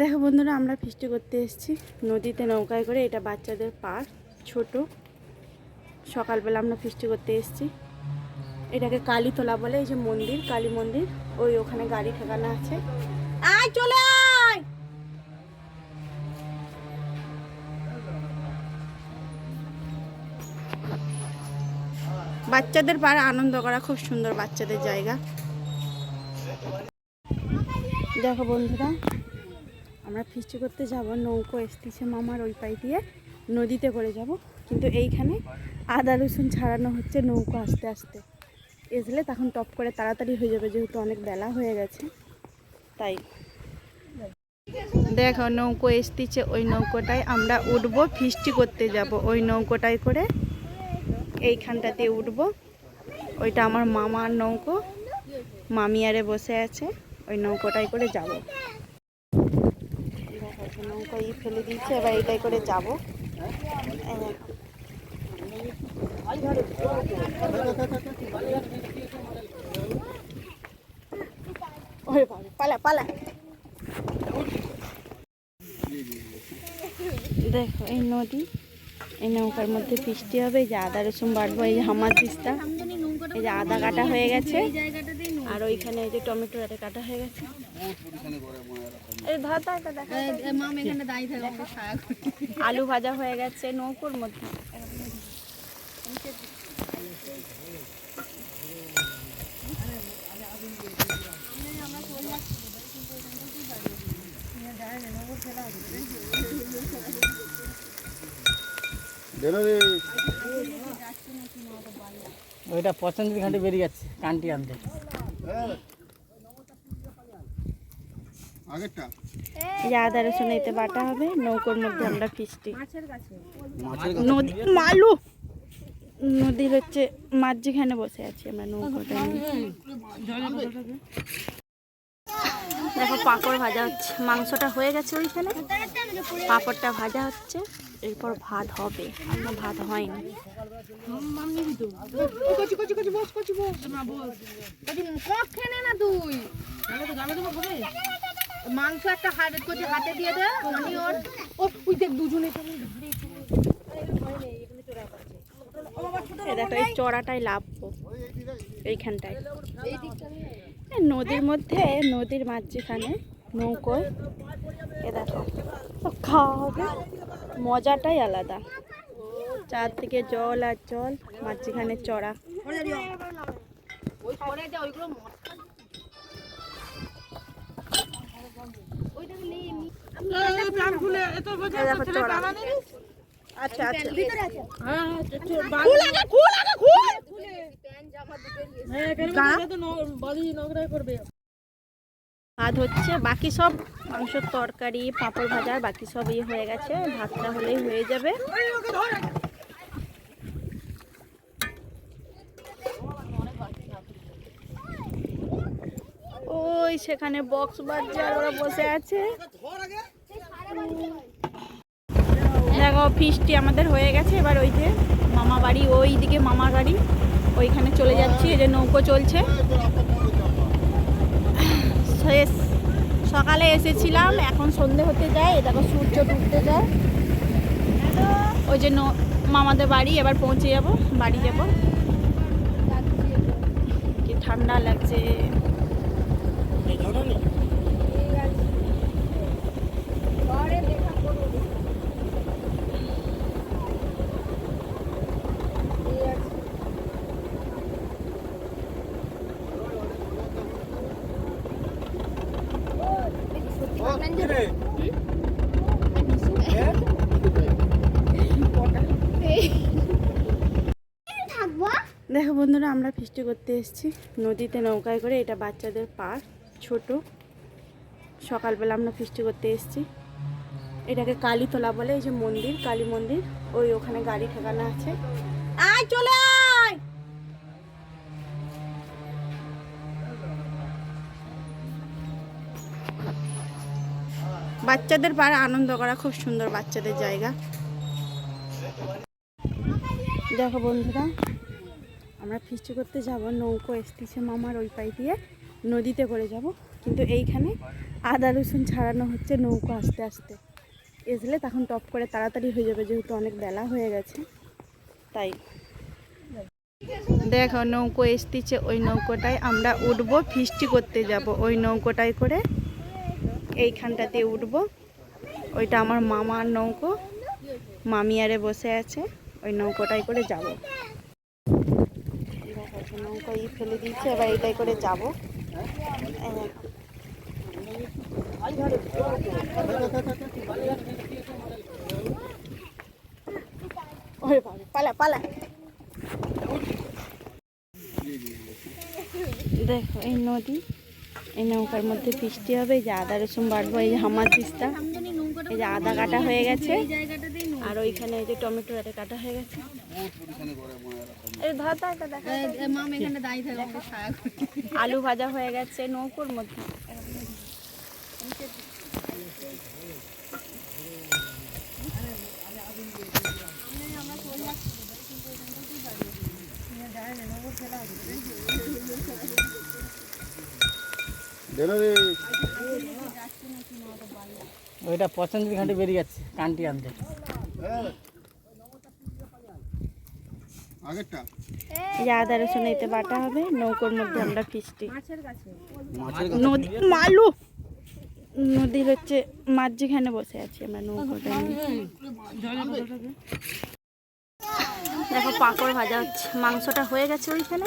দেখো বন্ধুরা, আমরা ফিস্টি করতে এসেছি। নদীতে নৌকায় করে, এটা বাচ্চাদের পার্ক, ছোট। সকালবেলা আমরা ফিস্টি করতে এসেছি। এটাকে কালীতলা বলে, এই যে মন্দির, কালী মন্দির, ওই ওখানে গাড়ি ঠেকানো আছে। চলে বাচ্চাদের পাড়ে আনন্দ করা খুব সুন্দর বাচ্চাদের জায়গা। দেখো বন্ধুরা আমরা ফিস্টি করতে যাব, নৌকো এসতেছে মামার ওই পাই দিয়ে, নদীতে করে যাব। কিন্তু এইখানে আদা, রসুন ছাড়ানো হচ্ছে নৌকো আস্তে আস্তে। এসলে তখন টপ করে তাড়াতাড়ি হয়ে যাবে, যেহেতু অনেক বেলা হয়ে গেছে, তাই। দেখো, নৌকো এসতেছে ওই নৌকোটায় আমরা উঠবো, ফিস্টি করতে যাব। ওই নৌকোটায় করে এইখানটাতে উঠব। ওইটা আমার মামার নৌকো, মামিয়ারে বসে আছে, ওই নৌকোটাই করে যাব। নৌকো ই ফেলে দিয়েছে, এবার এটাই করে যাব দেখো। এই নদী, এই নৌকার মধ্যে বৃষ্টি হবে, এই যে আদা রসুন বাটবো, এই যে হামার দিস্তা এই যে আদা কাটা হয়ে গেছে আর ওইখানে এই যে টমেটো এটা কাটা হয়ে গেছে। আলু ভাজা হয়ে গেছে নৌকোর মধ্যে। ওইটা পছন্দের ঘাটে বেরিয়ে যাচ্ছে কান্টি আনতে। এই আদা রসুন এতে বাটা হবে নৌকোর মধ্যে আমরা ফিস্টি নদী মালু! নদীর হচ্ছে যেখানে বসে আছি আমরা নৌকোটা। দেখো পাঁপড় ভাজা হচ্ছে। মাংসটা হয়ে গেছে ওইখানে। পাঁপড়টা ভাজা হচ্ছে। এরপর ভাত হবে। আমার ভাত হয়নি। খেনে না তুই। মাংস একটা হাতে করছে হাতে দিয়ে দে মানে ওর। ও তুই দেখ দুজনে দেখো এই চড়াটাই লাভবো এইখানটায়। এই নদীর মধ্যে নদীর মাঝখানে নৌকোয় এ দেখো। খাওয়া হবে। মজাটাই আলাদা। চারদিকে জল আর জল মাঝখানে চড়া। আচ্ছা আচ্ছা। আগে, খুল! ভাত হচ্ছে, বাকি সব মাংসের তরকারি, পাঁপড় ভাজা, বাকি সব ইয়ে হয়ে গেছে। ভাতটা হলেই হয়ে যাবে। ওই সেখানে বক্স বাজছে আর ওরা বসে আছে। দেখো ফিস্টি আমাদের হয়ে গেছে। এবার ওই যে মামা বাড়ি ওই দিকে মামার বাড়ি। ওইখানে চলে যাচ্ছি। এই যে নৌকো চলছে শেষ সকালে এসেছিলাম, এখন সন্ধে হতে যায় দেখো সূর্য ডুবতে যায়। ওই যে ন- মামাদের বাড়ি, এবার পৌঁছে যাব, বাড়ি যাব। কি ঠান্ডা লাগছে থাকব দেখো বন্ধুরা, আমরা ফিস্টি করতে এসেছি। নদীতে নৌকায় করে, এটা বাচ্চাদের পার্ক, ছোট। সকালবেলা আমরা ফিস্টি করতে এসেছি। এটাকে কালীতলা বলে, এই যে মন্দির, কালী মন্দির, ওই ওখানে গাড়ি ঠেকানো আছে। আয়, চলে আয়! বাচ্চাদের পাড়ে আনন্দ করা খুব সুন্দর বাচ্চাদের জায়গা। দেখো বন্ধুরা আমরা ফিস্টি করতে যাব নৌকো এসতেছে মামার ওই পাই দিয়ে, নদীতে করে যাব। কিন্তু এইখানে আদা, রসুন ছাড়ানো হচ্ছে নৌকো আস্তে আস্তে। এসলে তখন টপ করে তাড়াতাড়ি হয়ে যাবে, যেহেতু অনেক বেলা হয়ে গেছে। তাই। দেখো, নৌকো এসতেছে ওই নৌকোটায় আমরা উঠবো, ফিস্টি করতে যাব। ওই নৌকোটায় করে এইখানটাতে উঠবো। ওইটা আমার মামার নৌকো, মামি আরে বসে আছে, ওই নৌকোটায় করে যাব। নৌকো ফেলে দিয়েছে, এবার এইটাই করে যাব দেখো। এই নদী, এই নৌকার মধ্যে বৃষ্টি হবে, এই যে আদা রসুন বাড়বো এই যে হামার দিস্তা এই যে আদা কাটা হয়ে গেছে আর ওইখানে এই যে টমেটো এটা কাটা হয়ে গেছে। আলু ভাজা হয়ে গেছে নৌকোর মধ্যে। ওইটা পছন্দের ঘাটে বেরিয়ে যাচ্ছে কানটি আনতে। আদা রসুন এতে বাটা হবে নৌকোর মধ্যে আমরা ফিস্টি নদী মালু! নদীর হচ্ছে মাঝ যেখানে বসে আছি আমরা নৌকোটা। দেখো পাঁপড় ভাজা হচ্ছে মাংসটা হয়ে গেছে ওইখানে।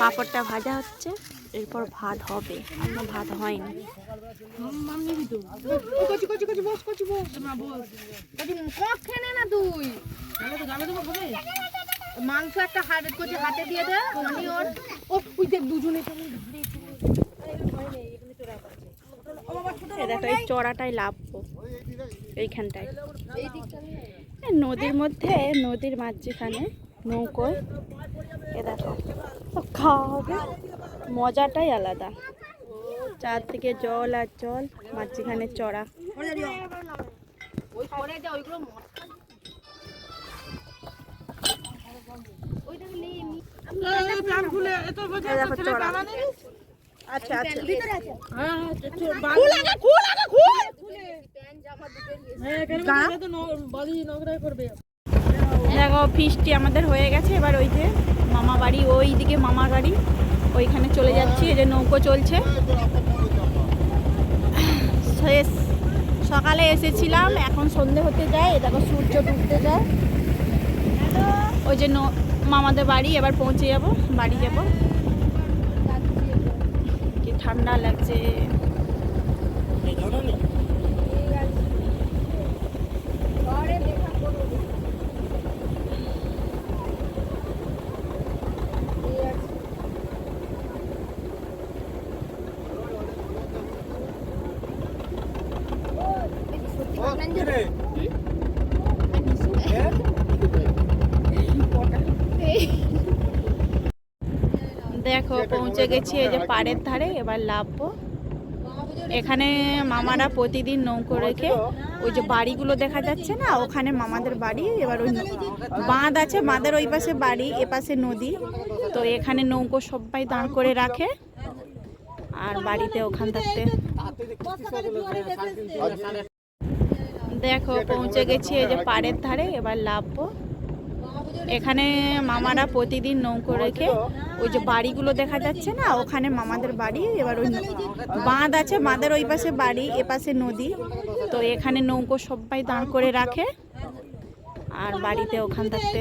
পাঁপড়টা ভাজা হচ্ছে। এরপর ভাত হবে। এখনও ভাত হয়নি। মাংস একটা হাতে কচি হাতে দিয়ে দে অনিয়ন ও দেখ দুজনে চড়াটাই লাভবো এইখানটায়। এই নদীর মধ্যে, নদীর মাঝখানে নৌকোয় এ দেখো। খাওয়া হবে। মজাটাই আলাদা। চারদিকে জল আর জল মাঝখানে চড়া। আচ্ছা আচ্ছা দেখো, ফিসটি আমাদের হয়ে গেছে। এবার ওই যে মামা বাড়ি, ওই দিকে মামা গাড়ি ওইখানে চলে যাচ্ছি, এই যে নৌকো চলছে। শেষ। সকালে এসেছিলাম, এখন সন্ধে হতে যায় দেখো সূর্য ডুবতে যায়। ওই যে মামাদের বাড়ি, এবার পৌঁছে যাব, বাড়ি যাব। কি ঠান্ডা লাগছে দেখো পৌঁছে গেছি, এই যে পাড়ের ধারে, এবার লাভবো এখানে মামারা প্রতিদিন নৌকো রেখে ওই যে বাড়িগুলো দেখা যাচ্ছে না, ওখানে মামাদের বাড়ি, এবার ওই বাঁধ আছে, বাঁধের ওই পাশে বাড়ি, এ পাশে নদী। তো এখানে নৌকো সবাই দাঁড় করে রাখে, আর বাড়িতে ওখান থাকতে। দেখো, পৌঁছে গেছি এই যে পাড়ের ধারে, এবার লাভবো এখানে মামারা প্রতিদিন নৌকো রেখে ওই যে বাড়িগুলো দেখা যাচ্ছে না, ওখানে মামাদের বাড়ি, এবার ওই বাঁধ আছে, বাঁধের ওই পাশে বাড়ি, এ পাশে নদী। তো এখানে নৌকো সবাই দাঁড় করে রাখে আর বাড়িতে ওখান থাকতে